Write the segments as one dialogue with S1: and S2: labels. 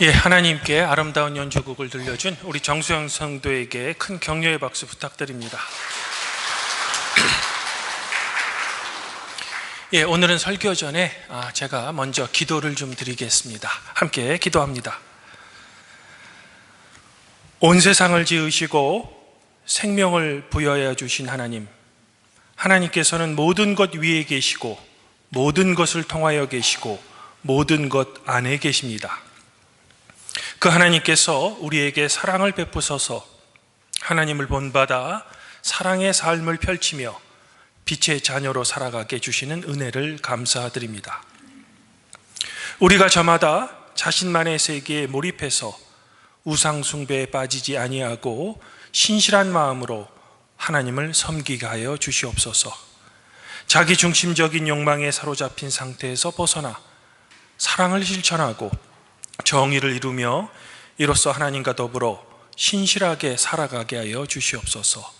S1: 예, 하나님께 아름다운 연주곡을 들려준 우리 정수영 성도에게 큰 격려의 박수 부탁드립니다. 예, 오늘은 설교 전에 아, 제가 먼저 기도를 좀 드리겠습니다. 함께 기도합니다. 온 세상을 지으시고 생명을 부여해 주신 하나님, 하나님께서는 모든 것 위에 계시고 모든 것을 통하여 계시고 모든 것 안에 계십니다. 그 하나님께서 우리에게 사랑을 베푸셔서 하나님을 본받아 사랑의 삶을 펼치며 빛의 자녀로 살아가게 해주시는 은혜를 감사드립니다. 우리가 저마다 자신만의 세계에 몰입해서 우상 숭배에 빠지지 아니하고 신실한 마음으로 하나님을 섬기게 하여 주시옵소서. 자기 중심적인 욕망에 사로잡힌 상태에서 벗어나 사랑을 실천하고 정의를 이루며 이로써 하나님과 더불어 신실하게 살아가게 하여 주시옵소서.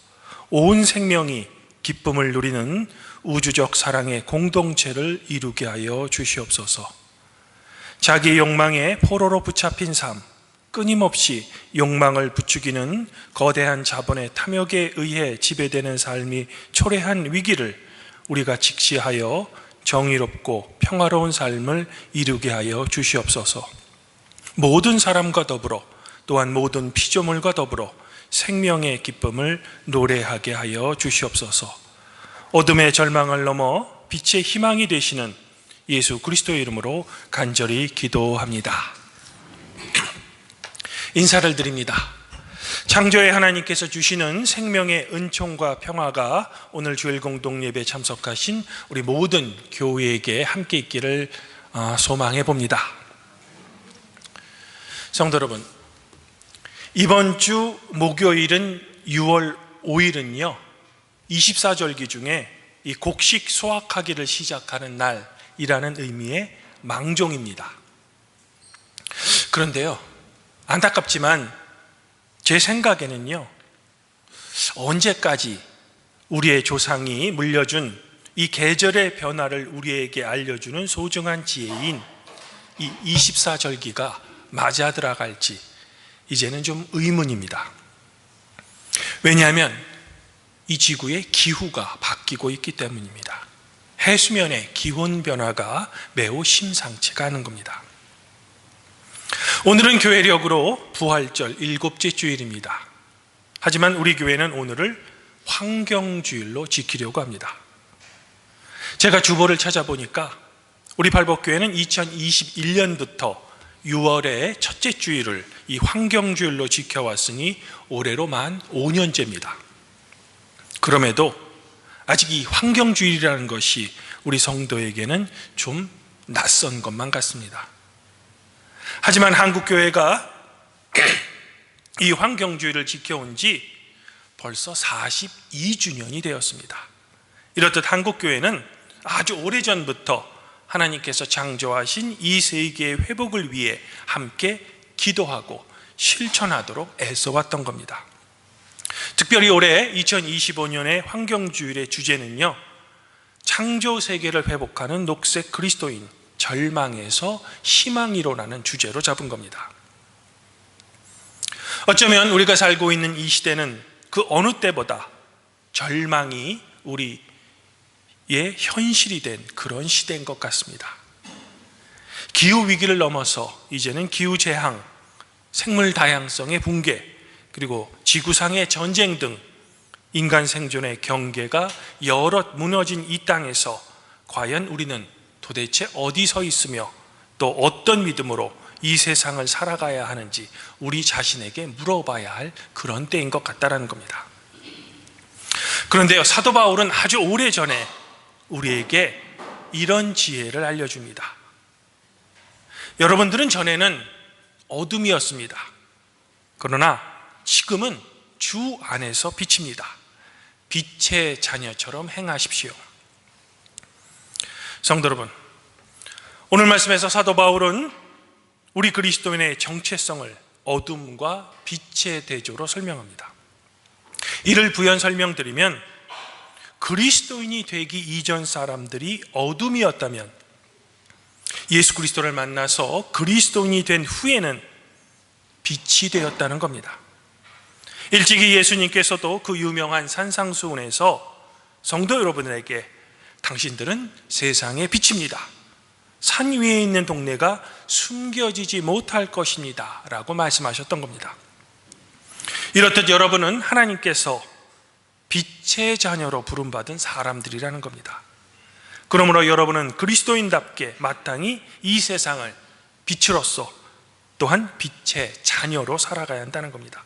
S1: 온 생명이 기쁨을 누리는 우주적 사랑의 공동체를 이루게 하여 주시옵소서. 자기 욕망에 포로로 붙잡힌 삶, 끊임없이 욕망을 부추기는 거대한 자본의 탐욕에 의해 지배되는 삶이 초래한 위기를 우리가 직시하여 정의롭고 평화로운 삶을 이루게 하여 주시옵소서. 모든 사람과 더불어 또한 모든 피조물과 더불어 생명의 기쁨을 노래하게 하여 주시옵소서. 어둠의 절망을 넘어 빛의 희망이 되시는 예수 그리스도의 이름으로 간절히 기도합니다. 인사를 드립니다. 창조의 하나님께서 주시는 생명의 은총과 평화가 오늘 주일 공동 예배 참석하신 우리 모든 교회에게 함께 있기를 아, 소망해 봅니다. 성도 여러분, 이번 주 목요일은 6월 5일은요, 24절기 중에 이 곡식 수확하기를 시작하는 날이라는 의미의 망종입니다. 그런데요, 안타깝지만 제 생각에는요, 언제까지 우리의 조상이 물려준 이 계절의 변화를 우리에게 알려주는 소중한 지혜인 이 24절기가 맞아 들어갈지 이제는 좀 의문입니다. 왜냐하면 이 지구의 기후가 바뀌고 있기 때문입니다. 해수면의 기온 변화가 매우 심상치가 않은 겁니다. 오늘은 교회력으로 부활절 일곱째 주일입니다. 하지만 우리 교회는 오늘을 환경주일로 지키려고 합니다. 제가 주보를 찾아보니까 우리 발복교회는 2021년부터 6월의 첫째 주일을 이 환경주일로 지켜왔으니 올해로 만 5년째입니다. 그럼에도 아직 이 환경주일이라는 것이 우리 성도에게는 좀 낯선 것만 같습니다. 하지만 한국교회가 이 환경주의를 지켜온 지 벌써 42주년이 되었습니다. 이렇듯 한국교회는 아주 오래전부터 하나님께서 창조하신 이 세계의 회복을 위해 함께 기도하고 실천하도록 애써왔던 겁니다. 특별히 올해 2025년의 환경주일의 주제는요, 창조 세계를 회복하는 녹색 그리스도인, 절망에서 희망이로라는 주제로 잡은 겁니다. 어쩌면 우리가 살고 있는 이 시대는 그 어느 때보다 절망이 우리 의 현실이 된 그런 시대인 것 같습니다. 기후 위기를 넘어서 이제는 기후 재앙, 생물 다양성의 붕괴, 그리고 지구상의 전쟁 등 인간 생존의 경계가 여럿 무너진 이 땅에서 과연 우리는 도대체 어디 서 있으며 또 어떤 믿음으로 이 세상을 살아가야 하는지 우리 자신에게 물어봐야 할 그런 때인 것 같다라는 겁니다. 그런데요, 사도 바울은 아주 오래 전에 우리에게 이런 지혜를 알려줍니다. 여러분들은 전에는 어둠이었습니다. 그러나 지금은 주 안에서 빛입니다. 빛의 자녀처럼 행하십시오. 성도 여러분, 오늘 말씀에서 사도 바울은 우리 그리스도인의 정체성을 어둠과 빛의 대조로 설명합니다. 이를 부연 설명드리면 그리스도인이 되기 이전 사람들이 어둠이었다면 예수 그리스도를 만나서 그리스도인이 된 후에는 빛이 되었다는 겁니다. 일찍이 예수님께서도 그 유명한 산상수훈에서 성도 여러분들에게 당신들은 세상의 빛입니다. 산 위에 있는 동네가 숨겨지지 못할 것입니다. 라고 말씀하셨던 겁니다. 이렇듯 여러분은 하나님께서 빛의 자녀로 부름받은 사람들이라는 겁니다. 그러므로 여러분은 그리스도인답게 마땅히 이 세상을 빛으로서 또한 빛의 자녀로 살아가야 한다는 겁니다.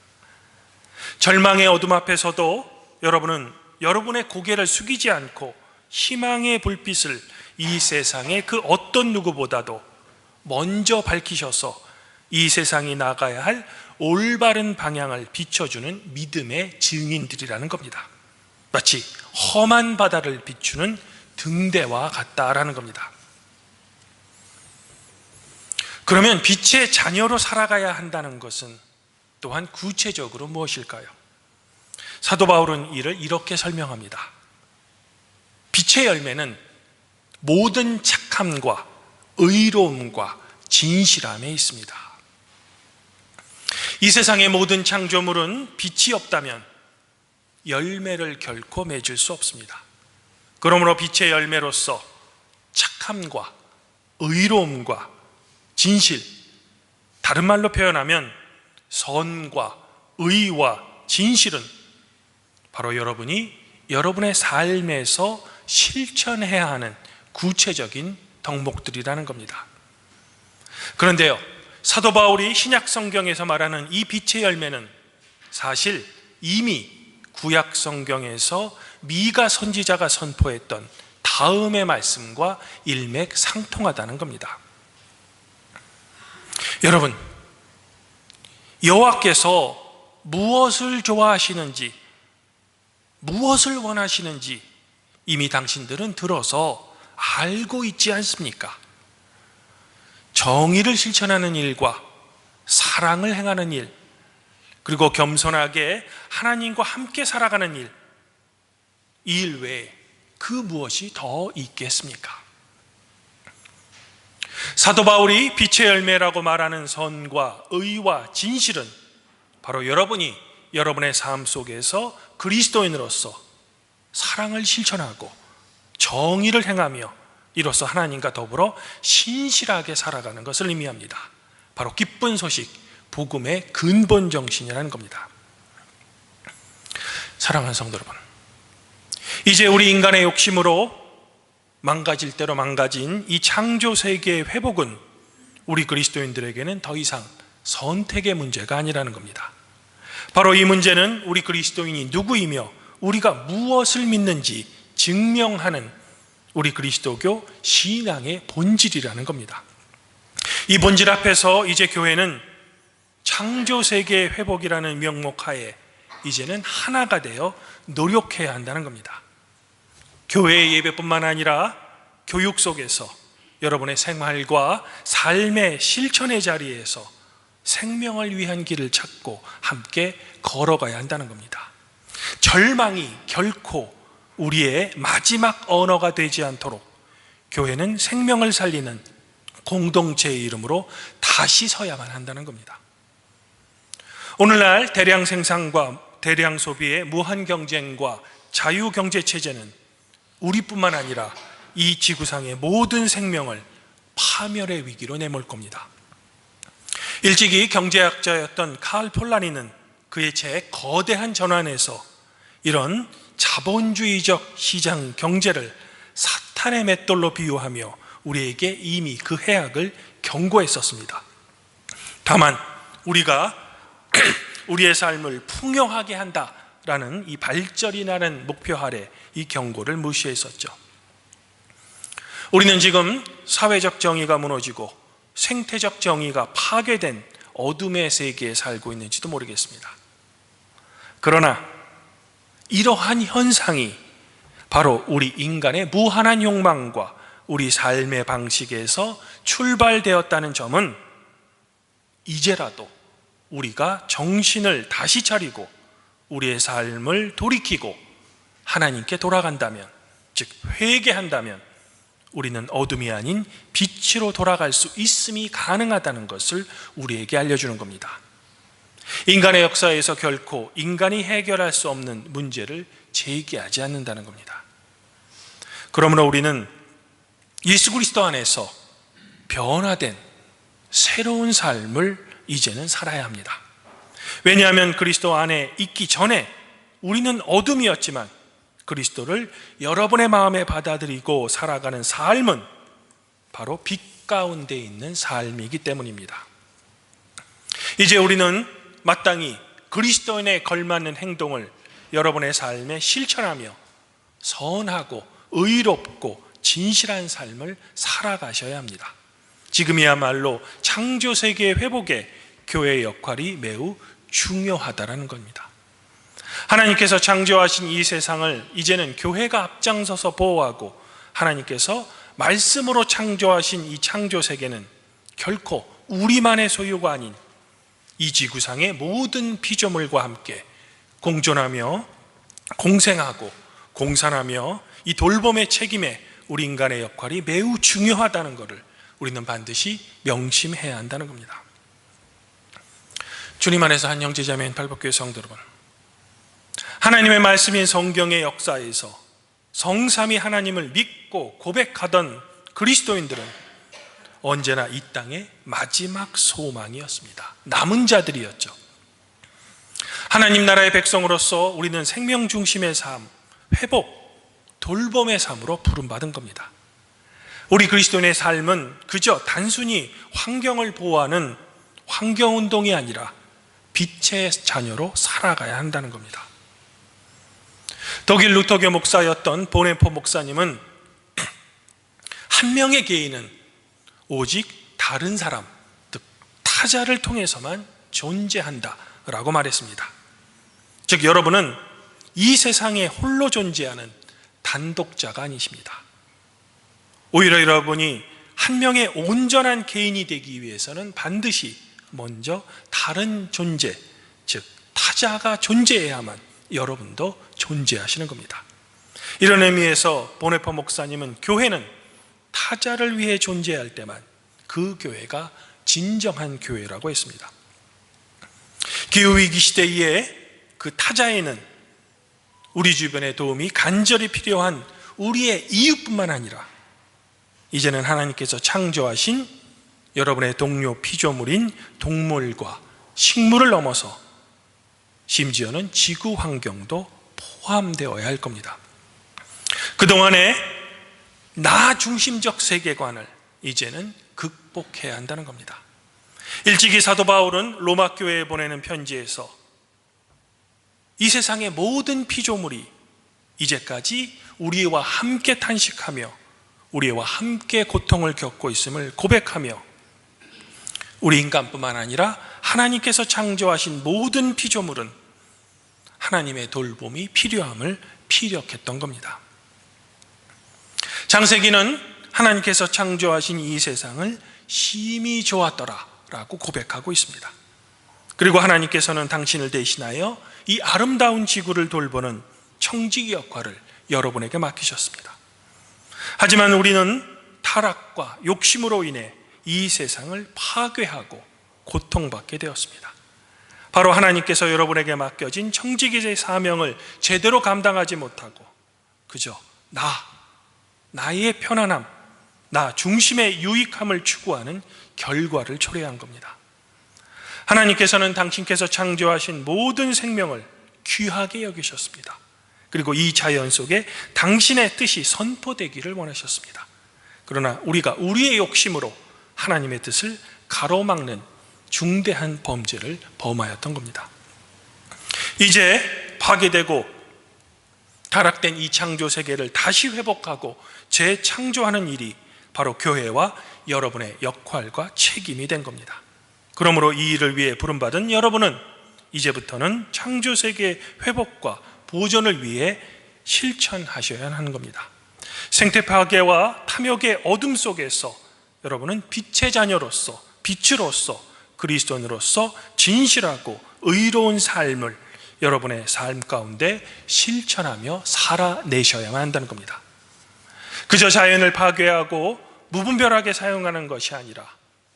S1: 절망의 어둠 앞에서도 여러분은 여러분의 고개를 숙이지 않고 희망의 불빛을 이 세상의 그 어떤 누구보다도 먼저 밝히셔서 이 세상이 나가야 할 올바른 방향을 비춰주는 믿음의 증인들이라는 겁니다. 마치 험한 바다를 비추는 등대와 같다라는 겁니다. 그러면 빛의 자녀로 살아가야 한다는 것은 또한 구체적으로 무엇일까요? 사도 바울은 이를 이렇게 설명합니다. 빛의 열매는 모든 착함과 의로움과 진실함에 있습니다. 이 세상의 모든 창조물은 빛이 없다면 열매를 결코 맺을 수 없습니다. 그러므로 빛의 열매로서 착함과 의로움과 진실, 다른 말로 표현하면 선과 의와 진실은 바로 여러분이 여러분의 삶에서 실천해야 하는 구체적인 덕목들이라는 겁니다. 그런데요, 사도 바울이 신약 성경에서 말하는 이 빛의 열매는 사실 이미 구약 성경에서 미가 선지자가 선포했던 다음의 말씀과 일맥상통하다는 겁니다. 여러분, 여호와께서 무엇을 좋아하시는지, 무엇을 원하시는지 이미 당신들은 들어서 알고 있지 않습니까? 정의를 실천하는 일과 사랑을 행하는 일, 그리고 겸손하게 하나님과 함께 살아가는 일, 이 일 외에 그 무엇이 더 있겠습니까? 사도 바울이 빛의 열매라고 말하는 선과 의와 진실은 바로 여러분이 여러분의 삶 속에서 그리스도인으로서 사랑을 실천하고 정의를 행하며 이로써 하나님과 더불어 신실하게 살아가는 것을 의미합니다. 바로 기쁜 소식, 복음의 근본 정신이라는 겁니다. 사랑하는 성도 여러분, 이제 우리 인간의 욕심으로 망가질 대로 망가진 이 창조 세계의 회복은 우리 그리스도인들에게는 더 이상 선택의 문제가 아니라는 겁니다. 바로 이 문제는 우리 그리스도인이 누구이며 우리가 무엇을 믿는지 증명하는 우리 그리스도교 신앙의 본질이라는 겁니다. 이 본질 앞에서 이제 교회는 창조 세계 회복이라는 명목 하에 이제는 하나가 되어 노력해야 한다는 겁니다. 교회의 예배뿐만 아니라 교육 속에서 여러분의 생활과 삶의 실천의 자리에서 생명을 위한 길을 찾고 함께 걸어가야 한다는 겁니다. 절망이 결코 우리의 마지막 언어가 되지 않도록 교회는 생명을 살리는 공동체의 이름으로 다시 서야만 한다는 겁니다. 오늘날 대량 생산과 대량 소비의 무한 경쟁과 자유 경제 체제는 우리뿐만 아니라 이 지구상의 모든 생명을 파멸의 위기로 내몰 겁니다. 일찍이 경제학자였던 칼 폴라니는 그의 책 거대한 전환에서 이런 자본주의적 시장 경제를 사탄의 맷돌로 비유하며 우리에게 이미 그 해악을 경고했었습니다. 다만 우리가 우리의 삶을 풍요하게 한다라는 이 발전이 나는 목표 아래 이 경고를 무시했었죠. 우리는 지금 사회적 정의가 무너지고 생태적 정의가 파괴된 어둠의 세계에 살고 있는지도 모르겠습니다. 그러나 이러한 현상이 바로 우리 인간의 무한한 욕망과 우리 삶의 방식에서 출발되었다는 점은 이제라도 우리가 정신을 다시 차리고 우리의 삶을 돌이키고 하나님께 돌아간다면, 즉 회개한다면 우리는 어둠이 아닌 빛으로 돌아갈 수 있음이 가능하다는 것을 우리에게 알려주는 겁니다. 인간의 역사에서 결코 인간이 해결할 수 없는 문제를 제기하지 않는다는 겁니다. 그러므로 우리는 예수 그리스도 안에서 변화된 새로운 삶을 이제는 살아야 합니다. 왜냐하면 그리스도 안에 있기 전에 우리는 어둠이었지만 그리스도를 여러분의 마음에 받아들이고 살아가는 삶은 바로 빛 가운데 있는 삶이기 때문입니다. 이제 우리는 마땅히 그리스도인에 걸맞는 행동을 여러분의 삶에 실천하며 선하고 의롭고 진실한 삶을 살아가셔야 합니다. 지금이야말로 창조 세계 회복에 교회의 역할이 매우 중요하다라는 겁니다. 하나님께서 창조하신 이 세상을 이제는 교회가 앞장서서 보호하고 하나님께서 말씀으로 창조하신 이 창조 세계는 결코 우리만의 소유가 아닌 이 지구상의 모든 피조물과 함께 공존하며 공생하고 공산하며 이 돌봄의 책임에 우리 인간의 역할이 매우 중요하다는 것을 우리는 반드시 명심해야 한다는 겁니다. 주님 안에서 한 형제자매인 팔복교회 성도 여러분, 하나님의 말씀인 성경의 역사에서 성삼이 하나님을 믿고 고백하던 그리스도인들은 언제나 이 땅의 마지막 소망이었습니다. 남은 자들이었죠. 하나님 나라의 백성으로서 우리는 생명 중심의 삶, 회복, 돌봄의 삶으로 부름받은 겁니다. 우리 그리스도인의 삶은 그저 단순히 환경을 보호하는 환경운동이 아니라 빛의 자녀로 살아가야 한다는 겁니다. 독일 루터교 목사였던 보네포 목사님은 한 명의 개인은 오직 다른 사람, 즉 타자를 통해서만 존재한다라고 말했습니다. 즉 여러분은 이 세상에 홀로 존재하는 단독자가 아니십니다. 오히려 여러분이 한 명의 온전한 개인이 되기 위해서는 반드시 먼저 다른 존재, 즉 타자가 존재해야만 여러분도 존재하시는 겁니다. 이런 의미에서 보네퍼 목사님은 교회는 타자를 위해 존재할 때만 그 교회가 진정한 교회라고 했습니다. 기후위기 시대에 그 타자에는 우리 주변의 도움이 간절히 필요한 우리의 이웃뿐만 아니라 이제는 하나님께서 창조하신 여러분의 동료 피조물인 동물과 식물을 넘어서 심지어는 지구 환경도 포함되어야 할 겁니다. 그동안의 나 중심적 세계관을 이제는 극복해야 한다는 겁니다. 일찍이 사도 바울은 로마 교회에 보내는 편지에서 이 세상의 모든 피조물이 이제까지 우리와 함께 탄식하며 우리와 함께 고통을 겪고 있음을 고백하며 우리 인간뿐만 아니라 하나님께서 창조하신 모든 피조물은 하나님의 돌봄이 필요함을 피력했던 겁니다. 장세기는 하나님께서 창조하신 이 세상을 심히 좋았더라 라고 고백하고 있습니다. 그리고 하나님께서는 당신을 대신하여 이 아름다운 지구를 돌보는 청지기 역할을 여러분에게 맡기셨습니다. 하지만 우리는 타락과 욕심으로 인해 이 세상을 파괴하고 고통받게 되었습니다. 바로 하나님께서 여러분에게 맡겨진 청지기의 사명을 제대로 감당하지 못하고 그저 나, 나의 편안함, 나 중심의 유익함을 추구하는 결과를 초래한 겁니다. 하나님께서는 당신께서 창조하신 모든 생명을 귀하게 여기셨습니다. 그리고 이 자연 속에 당신의 뜻이 선포되기를 원하셨습니다. 그러나 우리가 우리의 욕심으로 하나님의 뜻을 가로막는 중대한 범죄를 범하였던 겁니다. 이제 파괴되고 타락된 이 창조 세계를 다시 회복하고 재창조하는 일이 바로 교회와 여러분의 역할과 책임이 된 겁니다. 그러므로 이 일을 위해 부름받은 여러분은 이제부터는 창조 세계 회복과 보존을 위해 실천하셔야 하는 겁니다. 생태 파괴와 탐욕의 어둠 속에서 여러분은 빛의 자녀로서 빛으로서 그리스도인으로서 진실하고 의로운 삶을 여러분의 삶 가운데 실천하며 살아내셔야만 한다는 겁니다. 그저 자연을 파괴하고 무분별하게 사용하는 것이 아니라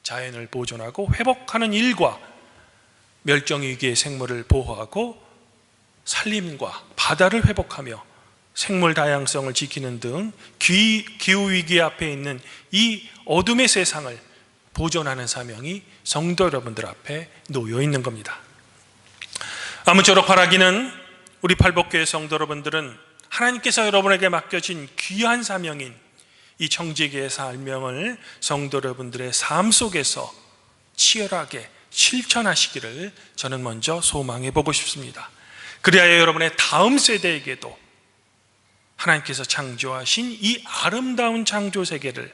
S1: 자연을 보존하고 회복하는 일과 멸종위기의 생물을 보호하고 산림과 바다를 회복하며 생물 다양성을 지키는 등 기, 기후위기 앞에 있는 이 어둠의 세상을 보존하는 사명이 성도 여러분들 앞에 놓여 있는 겁니다. 아무쪼록 바라기는 우리 팔복교회 성도 여러분들은 하나님께서 여러분에게 맡겨진 귀한 사명인 이 청지기의 사명을 성도 여러분들의 삶 속에서 치열하게 실천하시기를 저는 먼저 소망해 보고 싶습니다. 그리하여 여러분의 다음 세대에게도 하나님께서 창조하신 이 아름다운 창조 세계를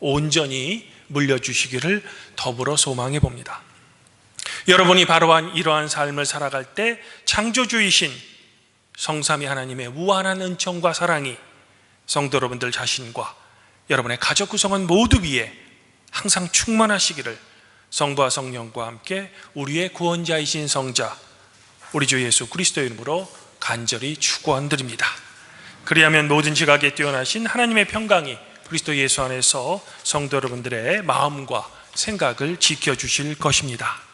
S1: 온전히 물려주시기를 더불어 소망해 봅니다. 여러분이 바로 이러한 삶을 살아갈 때 창조주이신 성삼위 하나님의 무한한 은총과 사랑이 성도 여러분들 자신과 여러분의 가족 구성원 모두 위에 항상 충만하시기를 성부와 성령과 함께 우리의 구원자이신 성자 우리 주 예수 그리스도의 이름으로 간절히 축원드립니다. 그리하면 모든 지각에 뛰어나신 하나님의 평강이 그리스도 예수 안에서 성도 여러분들의 마음과 생각을 지켜 주실 것입니다.